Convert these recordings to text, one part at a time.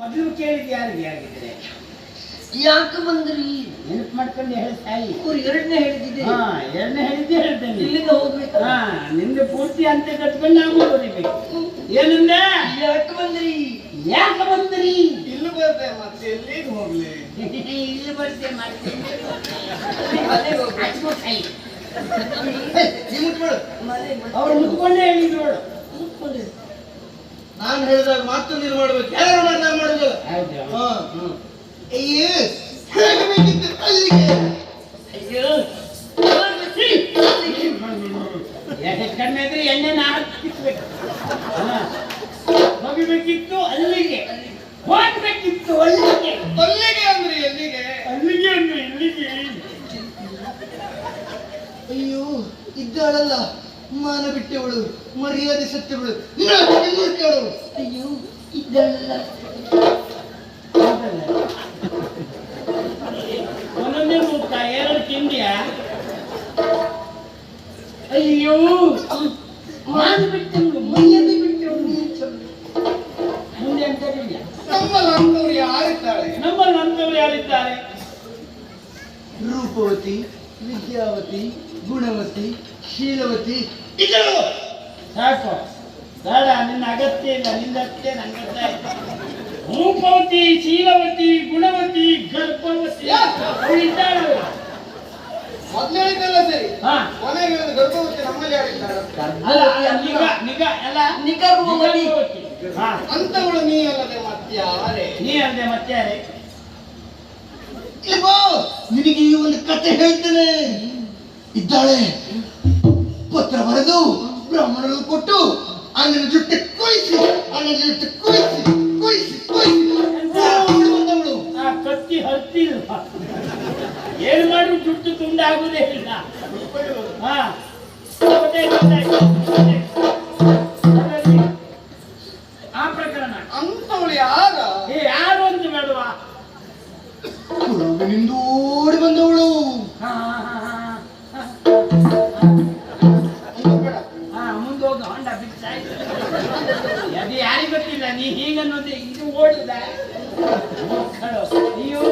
ಮೊದಲು ಕೇಳಿದ ಯಾರಿಗೆ ಆಗಿದ್ರೆ ಯಾಕೆ ಬಂದ್ರಿ? ನೆನಪು ಮಾಡ್ಕೊಂಡು ಹೇಳಿ ತಾಯಿ. ಅವ್ರು ಎರಡನೇ ಹೇಳಿದ್ದೆ ಹಾ ಎರಡನೇ ಹೇಳಿದ್ದೆ ಹೇಳ್ತೇನೆ. ಇಲ್ಲಿಂದ ಹೋಗ್ಬೇಕು? ಹಾ ನಿಮ್ದು ಪೂರ್ತಿ ಅಂತ ಕಟ್ಕೊಂಡು ನಾವು ಬರೀಬೇಕು ಏನಂದೆ? ಯಾಕೆ ಬಂದ್ರಿ? ಯಾಕೆ ಬಂದ್ರಿ? ಇಲ್ಲಿ ಬರ್ತೇ ಮತ್ತೆ ಎಲ್ಲಿಗೆ ಹೋಗ್ಲಿ? ಇಲ್ಲಿ ಬರ್ತೆ ಮಾಡ್ತೀನಿ ಅವ್ರು ಮುಟ್ಕೊಂಡೇ ಹೇಳಿದ್ರು ನೋಡು. ನಾನು ಹೇಳಿದಾಗ ಮಾತು ನೀರು ಮಾಡ್ಬೇಕು. ಯಾರು ಹೌದು ಹಾ. ಅಯ್ಯೋ ಹೇಗೆ ಬೇಕಿತ್ತು ಅಲ್ಲಿಗೆ? ಅಯ್ಯೋ ಯಾಕೆ ಕಡಿಮೆ ಇದ್ರೆ ಎಣ್ಣೆನ ಹಾಕಿಸ್ಬೇಕು ಹೋಗಬೇಕಿತ್ತು ಅಲ್ಲಿಗೆ. ಹೋಗ್ಬೇಕಿತ್ತು ಅಲ್ಲಿಗೆ. ಅಲ್ಲಿಗೆ ಅಂದ್ರೆ ಎಲ್ಲಿಗೆ? ಅಲ್ಲಿಗೆ ಅಂದ್ರೆ ಇಲ್ಲಿಗೆ ಅಯ್ಯೋ ಇದ್ದಾಳಲ್ಲ. ಮಾನ ಬಿಟ್ಟವಳು ಮರ್ಯಾದೆ ಸತ್ತವಳು. ಅಯ್ಯೋ ಇದಲ್ಲ ಒಂದೊಂದೇ ಎರಡು ತಿಂಡಿಯ? ಅಯ್ಯೋ ಮಾನು ಬಿಟ್ಟವಳು ಮರ್ಯಾದೆ ಬಿಟ್ಟವಳು. ಮುಂದೆ ಅಂತರಿಲ್ಲ ನಮ್ಮಲ್ಲ ಅಂತವ್ರು ಯಾರಿದ್ದಾಳೆ ನಮ್ಮಲ್ಲಿ ಯಾರಿದ್ದಾರೆ? ರೂಪವತಿ ವಿದ್ಯಾವತಿ ಗುಣವತಿ ಶೀಲವತಿ ಇದ್ದರು ಸಾಕು. ಬೇಡ ನಿನ್ನ ಅಗತ್ಯ ಇಲ್ಲ ನಿನ್ನಷ್ಟೇ ನಂಗತ್ತೆ ರೂಪವತಿ ಶೀಲವತಿ ಗುಣವತಿ ಗರ್ಭವತಿ. ಅವಳು ಮೊದಲೇ. ಸರಿ? ಹಾ. ಕೊನೆಗೆ ಗರ್ಭವತಿ ನಮ್ಮಲ್ಲಿ ಯಾರಿದ್ದಾಳೆ ಅಲ್ಲ ಅಲ್ಲ, ನಿಗ ನಿಗ ಎಲ್ಲ ನಿಗ ರೂಪವತಿ. ನಿಗರ್ಭವತಿ. ಹಾ. ಅಂತವಳು ನೀ ಅಲ್ಲದೆ ಮತ್ಯಾರೇ? ನೀ ನಿನಗೆ ಈ ಒಂದು ಕತೆ ಹೇಳ್ತೇನೆ. ಇದ್ದಾಳೆ. ಪತ್ರ ಬರೆದು ಬ್ರಾಹ್ಮಣರು ಕೊಟ್ಟು ಅಣ್ಣನ ಜೊತೆ ಕೊಯ್ಸಿ ಅಣ್ಣನ ಜೊತೆ ಕೊಯ್ಸಿ ಕೊಯ್ಸಿ ಕೊಯ್ಸಿ ಆ ಕತ್ತಿ ಹತ್ತಿಲ್ಲ ಏನ್ ಮಾಡ್ರು ಜುಟ್ಟು ತುಂಡಾಗುದೇ ಇಲ್ಲ. ಹಾ. ಆ ಪ್ರಕರಣ. ಅಂತವಳು ಯಾರ? ಯಾರು ಅಂತ ಬೇಡವಾ ಓಡಿ ಬಂದವಳು. ಹಾ ಹಾ ಹಾ ಬೇಡ. ಹಾ. ಮುಂದೆ ಹೋಗ ಹೊಂಡ ಬಿಟ್ಟಾಯ್ತು ಅದು ಯಾರಿಗೂ ಗೊತ್ತಿಲ್ಲ ನೀ ಹೀಗನ್ನೋದು ಇದು ಓಡಿದ? ಮಕ್ಕಳು ನೀವು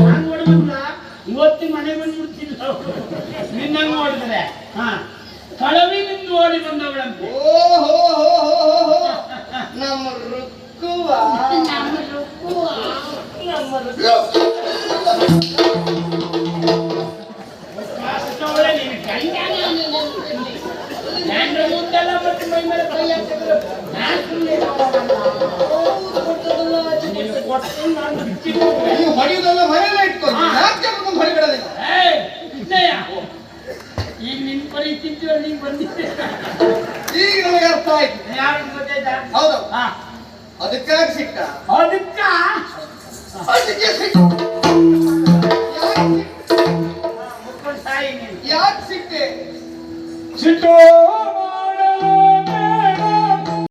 ನಾನು ಓಡಬಲ್ಲ ಇವತ್ತು ಮನೆ ಬಂದ್ಬಿಡ್ತಿಲ್ಲ. ನಿನ್ನಂಗ್ ಹಾ. ಕಳವಿ ನಿನ್ನ ಓಡಿ ಬಂದವಳಂತೆ. ಓ ಹೋ ಹೋ ಹೋ ಹೋ. ಮೇಲೆ ಕೈ ಹಾಕಿದ್ರು ನಾನು ಸುಮ್ಮನೆ ನೀನು ಕೊಟ್ಟು ನಾನು ಬಿಚ್ಚಿಟ್ಬಿಟ್ಟೆ. ನೀವು ಹೊಡೆಯುವುದೆಲ್ಲ ಮನೆಯಲ್ಲೇ ಇಟ್ಕೊಂಡು ಹಾ. ಯಾಕೆ ಕರ್ಕೊಂಡು ಹೊರಗಡೆ ಏಯ್, ಕೃಷ್ಣಯ್ಯ, ಈಗ ನಿನ್ ಪರಿಸ್ಥಿತಿ ನೀನ್ ಬಂದಿದ್ದೆ. ಈಗ ನಮಗೆ ಅರ್ಥ ಆಯ್ತು. ಯಾರು ಗೊತ್ತಾಯ್ತಾ? ಹೌದು. ಹಾ, ಅದಕ್ಕಾಗಿ ಸಿಕ್ಕ ಅದಕ್ಕ? ಅದಕ್ಕೆ ಸಿಕ್ಕ ಯಾಕೆ ಸಿಕ್ಕೆ ಸಿಟ್ಟು!